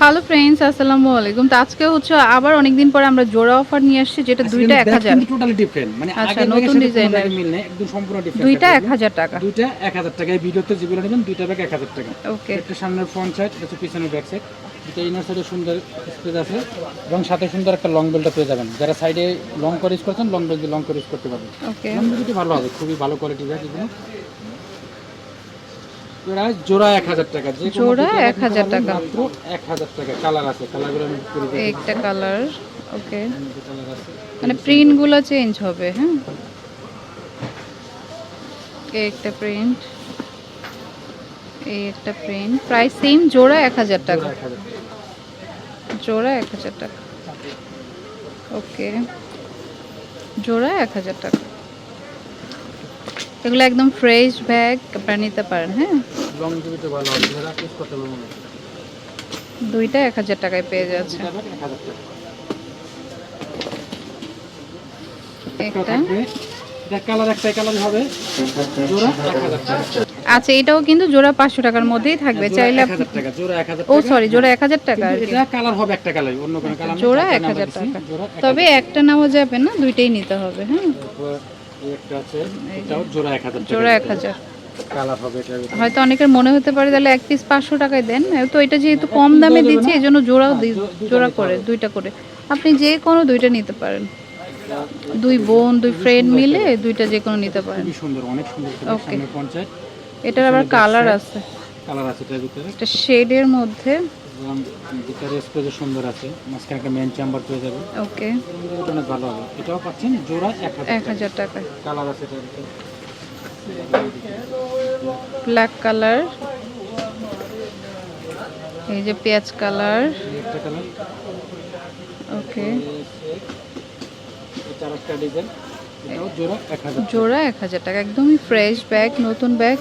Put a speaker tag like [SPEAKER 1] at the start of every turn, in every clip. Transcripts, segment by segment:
[SPEAKER 1] Hello friends আসসালামু আলাইকুম। তো আজকে হচ্ছে আবার অনেকদিন পরে আমরা জোড়া অফার নিয়ে আসছি যেটা দুইটা এক হাজার।
[SPEAKER 2] টোটালি ডিফারেন্ট মানে
[SPEAKER 1] আচ্ছা, নতুন।
[SPEAKER 2] ব্যাগের মিল নেই একদম সম্পূর্ণ ডিফারেন্ট
[SPEAKER 1] দুইটা এক হাজার টাকা।
[SPEAKER 2] দুইটা এক হাজার টাকা। এই ভিডিওতে যেগুলো নেবেন দুইটা ব্যাগ এক হাজার টাকা।
[SPEAKER 1] ওকে
[SPEAKER 2] একটা সামনের ফ্রন্ট সাইড একটা পিছনের ব্যাক সাইড দুটো ইনার সাইডে সুন্দর স্পেস আছে। এবং সাথে সুন্দর একটা লং বেল্টটা পেয়ে যাবেন। যারা সাইডে লং করে ইউজ করছেন লং বেল্ট লং করে ইউজ করতে পারবেন।
[SPEAKER 1] ওকে
[SPEAKER 2] লং বেল্ট ভালো হবে খুবই ভালো কোয়ালিটির ব্যাগ এগুলো। জোড়া এক হাজার টাকা যে
[SPEAKER 1] জোড়া 1000 টাকা।
[SPEAKER 2] মাত্র এক হাজার টাকা কালার আছে কালারগুলো আমি করে দিই
[SPEAKER 1] একটা কালার ওকে।
[SPEAKER 2] কালার আছে।
[SPEAKER 1] মানে প্রিন্টগুলো চেঞ্জ হবে হ্যাঁ? একটা প্রিন্ট এই একটা প্রিন্ট প্রাইস সেম জোড়া এক হাজার টাকা। জোড়া এক হাজার টাকা। ওকে। জোড়া এক হাজার টাকা। এগুলো একদম ফ্রেশ ব্যাগ আপনারা নিতে পারেন হ্যাঁ। দুইটা এক হাজার টাকায় পেয়ে যাচ্ছে। আচ্ছা এটাও কিন্তু জোড়া পাঁচশো টাকার মধ্যেই থাকবে চাইলে
[SPEAKER 2] এক হাজার
[SPEAKER 1] ও সরি জোড়া এক হাজার টাকা
[SPEAKER 2] কালার হবে একটা কালার অন্য
[SPEAKER 1] জোড়া এক হাজার টাকা। তবে একটা নেওয়া যাবে না দুইটাই নিতে হবে হ্যাঁ।
[SPEAKER 2] জোড়া এক হাজার।
[SPEAKER 1] হয়তো অনেকের মনে হতে পারে তাহলে এক পিস পাঁচশো টাকায় দেন। তো এটা যেহেতু কম দামে দিচ্ছি এই জন্য জোড়াও দি- জোড়া করে দুইটা করে। আপনি যে কোনো দুইটা নিতে পারেন। দুই বোন দুই ফ্রেন্ড মিলে দুইটা যে কোনো নিতে পারেন।
[SPEAKER 2] খুবই সুন্দর অনেক সুন্দর
[SPEAKER 1] Okay. এটার আবার কালার আছে।
[SPEAKER 2] কালার আছে
[SPEAKER 1] একটা শেডের মধ্যে
[SPEAKER 2] এবং ভিতরে স্পেসও সুন্দর আছে মাঝখানে একটা মেন চেম্বার পেয়ে যাবে।
[SPEAKER 1] ওকে
[SPEAKER 2] এটা অনেক ভালো হবে। এটাও পাচ্ছেন জোড়া এক হাজার
[SPEAKER 1] এক
[SPEAKER 2] কালার আছে
[SPEAKER 1] ব্ল্যাক কালার এই যে পেঁয়াজ কালার ওকে
[SPEAKER 2] জোড়া এক হাজার
[SPEAKER 1] টাকা। একদমই ফ্রেশ ব্যাগ নতুন ব্যাগ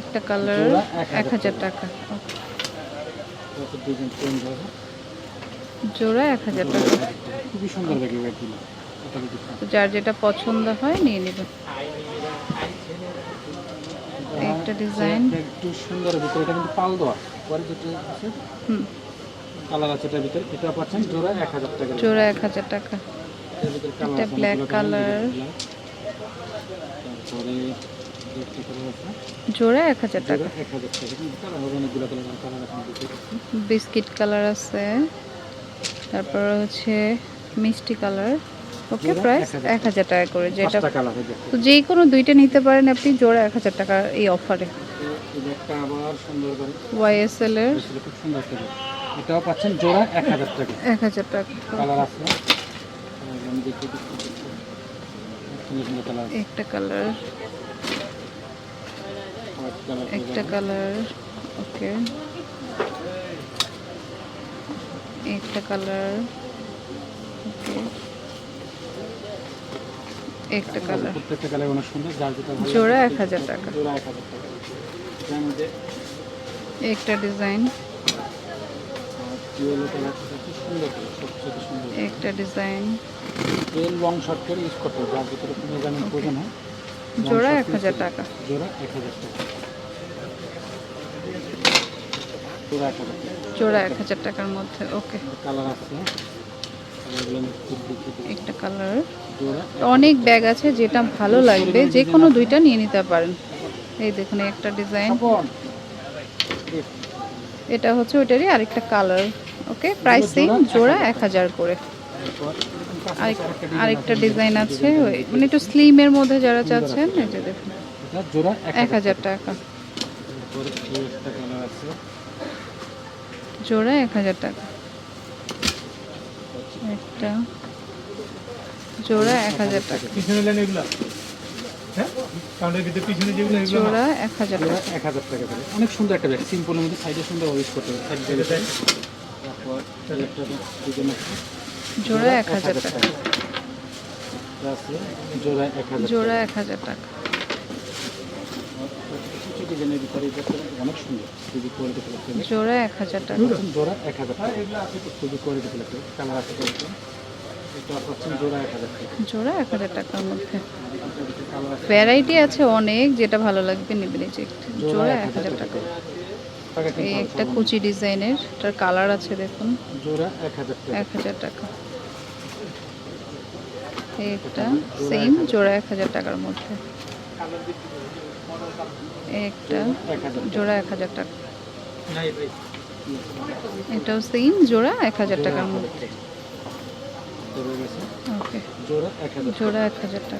[SPEAKER 2] একটা কালার
[SPEAKER 1] এক হাজার টাকা। জোড়া? এক হাজার টাকা।
[SPEAKER 2] খুবই সুন্দর লাগে
[SPEAKER 1] যার যেটা পছন্দ হয় নিয়ে নেবেন একটা ডিজাইন।
[SPEAKER 2] একটু সুন্দর ভিতরে এটা কিন্তু পাল দেওয়া। পরে যেটা আছে
[SPEAKER 1] হুম।
[SPEAKER 2] কালার আছে এটার ভিতরে। এটা পাচ্ছেন জোড়া এক হাজার টাকা।
[SPEAKER 1] জোড়া এক হাজার টাকা।
[SPEAKER 2] কালার
[SPEAKER 1] এটা।
[SPEAKER 2] তারপরে একটা কালার আছে।
[SPEAKER 1] জোড়া এক হাজার টাকা। বিস্কিট কালার আছে। তারপর হচ্ছে মিষ্টি কালার। ওকে প্রাইস এক হাজার টাকা করে যেটা তো যে কোনো দুইটা নিতে পারেন আপনি জোড়া এক হাজার টাকা এই অফারে। ওয়াইএসএল এর।
[SPEAKER 2] এটাও পাচ্ছেন জোড়া এক হাজার টাকা।
[SPEAKER 1] এক হাজার টাকা।
[SPEAKER 2] কালার আছে।
[SPEAKER 1] একটা কালার। একটা কালার ওকে। একটা কালার ওকে। একটা কালার।
[SPEAKER 2] প্রত্যেকটা কালার অনেক সুন্দর যার যেটা ভালো
[SPEAKER 1] জোড়া এক হাজার টাকা।
[SPEAKER 2] জোড়া এক হাজার টাকা। এটার মধ্যে
[SPEAKER 1] একটা ডিজাইন। একটা ডিজাইন।
[SPEAKER 2] তেল লং শর্ট করে ইউজ করতে হবে যার ভিতরে কোনো প্রয়োজন হয়।
[SPEAKER 1] জোড়া এক হাজার টাকা।
[SPEAKER 2] জোড়া এক হাজার টাকা। জোড়া এক
[SPEAKER 1] টাকার মধ্যে ওকে।
[SPEAKER 2] কালার আছে।
[SPEAKER 1] একটা কালার। অনেক ব্যাগ আছে যেটা ভালো লাগবে যে কোনো দুইটা নিয়ে নিতে পারেন। এই দেখুন একটা ডিজাইন। এটা হচ্ছে ওইটারই আরেকটা কালার। ওকে প্রাইস সেম জোড়া এক হাজার করে। আরেকটা ডিজাইন আছে ওই মানে একটু স্লিমের মধ্যে যারা চাচ্ছেন এই যে দেখুন।
[SPEAKER 2] এক
[SPEAKER 1] এক হাজার টাকা। জোড়া এক হাজার টাকা। একটা জোড়া এক হাজার টাকা।
[SPEAKER 3] হ্যাঁ।
[SPEAKER 1] জোড়া এক হাজার
[SPEAKER 2] এক হাজার অনেক সুন্দর একটা ব্যাগ। সিম্পলের মধ্যে সাইডে সুন্দর ইউজ করতে হবে।
[SPEAKER 1] জোড়া এক হাজার টাকা।
[SPEAKER 2] জোড়া এক হাজার
[SPEAKER 1] টাকা। জোড়া এক হাজার টাকা।
[SPEAKER 2] জোড়া এক হাজার টাকা। জোড়া এক
[SPEAKER 1] টাকার মধ্যে। ভ্যারাইটি আছে। অনেক যেটা ভালো লাগবে নেবেন। জোড়া এক হাজার টাকা। এই একটা কুচি ডিজাইনের এটার কালার আছে দেখুন।
[SPEAKER 2] জোড়া এক হাজার টাকা।
[SPEAKER 1] এই একটা সেম জোড়া এক হাজার টাকার মধ্যে। একটা জোড়া এক হাজার টাকা। এটাও সেম জোড়া এক হাজার টাকার মধ্যে।
[SPEAKER 2] জোড়া এক হাজার
[SPEAKER 1] টাকা
[SPEAKER 2] খুবই সুন্দর একটা দেখতে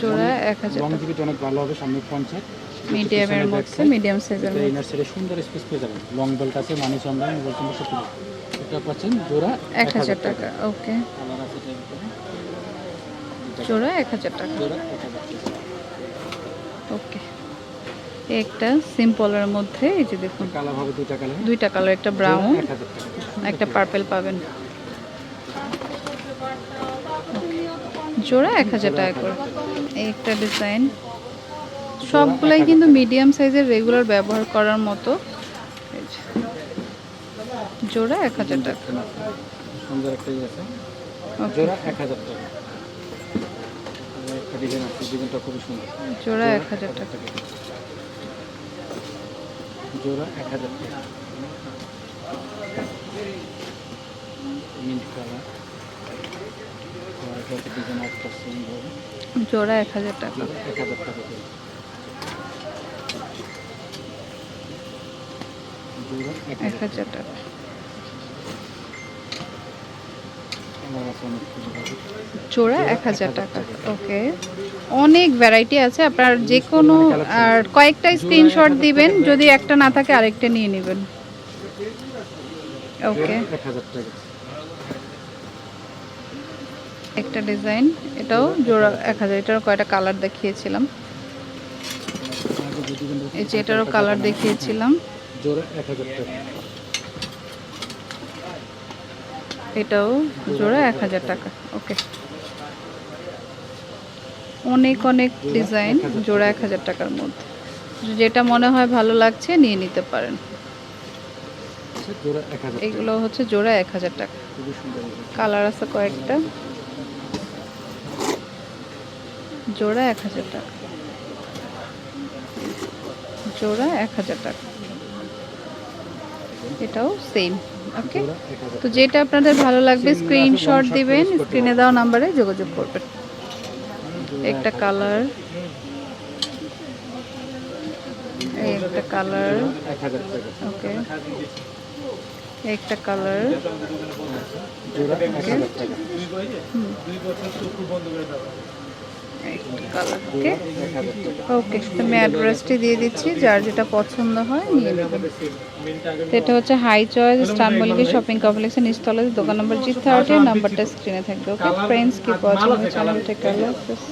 [SPEAKER 1] জোড়া এক হাজার
[SPEAKER 2] অনেক ভালো হবে সামনে পঞ্চাশ
[SPEAKER 1] মিডিয়ামের মধ্যে মিডিয়াম সাইজের মধ্যে।
[SPEAKER 2] ইনার সাইডে সুন্দর স্পেস পেয়ে যাবেন। লং বেল্ট আছে মানি চামড়া মোবাইল চামড়া সব এটা পাচ্ছেন জোড়া
[SPEAKER 1] টাকা। ওকে। জোড়া টাকা। একটা সিম্পলের মধ্যে এই যে দেখুন।
[SPEAKER 2] কালার হবে দুইটা কালার
[SPEAKER 1] দুইটা কালার একটা ব্রাউন একটা পার্পেল পাবেন। জোড়া এক হাজার টাকা করে। এই একটা ডিজাইন সবগুলাই কিন্তু মিডিয়াম সাইজের রেগুলার ব্যবহার করার মতো। জোড়া এক হাজার টাকা।
[SPEAKER 2] জোড়া এক হাজার টাকা।
[SPEAKER 1] জোড়া এক হাজার টাকা।
[SPEAKER 2] জোড়া এক হাজার টাকা। মিন্ট কালার
[SPEAKER 1] জোড়া এক হাজার টাকা।
[SPEAKER 2] এক হাজার টাকা। জোড়া এক হাজার
[SPEAKER 1] টাকা। ওকে। অনেক ভ্যারাইটি আছে। আপনার যে কোনো আর কয়েকটা স্ক্রিনশট দিবেন। যদি একটা না থাকে, আরেকটা নিয়ে নেবেন। ওকে।
[SPEAKER 2] এক হাজার টাকা
[SPEAKER 1] একটা ডিজাইন এটাও জোড়া এক হাজার এটারও কয়টা কালার দেখিয়েছিলাম। এই যে এটারও কালার দেখিয়েছিলাম। এটাও জোড়া এক হাজার টাকা ওকে। অনেক অনেক ডিজাইন জোড়া এক হাজার টাকার মধ্যে। যেটা মনে হয় ভালো লাগছে নিয়ে নিতে পারেন।
[SPEAKER 2] টাকা।
[SPEAKER 1] এগুলো হচ্ছে জোড়া এক হাজার টাকা। কালার আছে কয়েকটা। জোড়া এক হাজার টাকা। জোড়া এক হাজার টাকা। এটাও সেম ওকে তো যেটা আপনাদের ভালো লাগবে স্ক্রিনশট দিবেন স্ক্রিনে দেওয়া নাম্বারে যোগাযোগ করবেন। একটা কালার একটা কালার ওকে একটা কালার
[SPEAKER 2] জোড়া এক হাজার টাকা।
[SPEAKER 1] একটা কালার ওকে
[SPEAKER 2] এক হাজার টাকা
[SPEAKER 1] ওকে তো আমি অ্যাড্রেসটি দিয়ে দিচ্ছি, যার যেটা পছন্দ হয় নিয়ে নেবেন এটা হচ্ছে হাই চয়েস স্টানবলিগি শপিং কমপ্লেক্সের নিচতলাতে, দোকান নম্বর জি থার্টি নাম্বারটা স্ক্রিনে থাকবে ওকে ফ্রেন্ডস কি পছন্দ চ্যানেল হাফেজ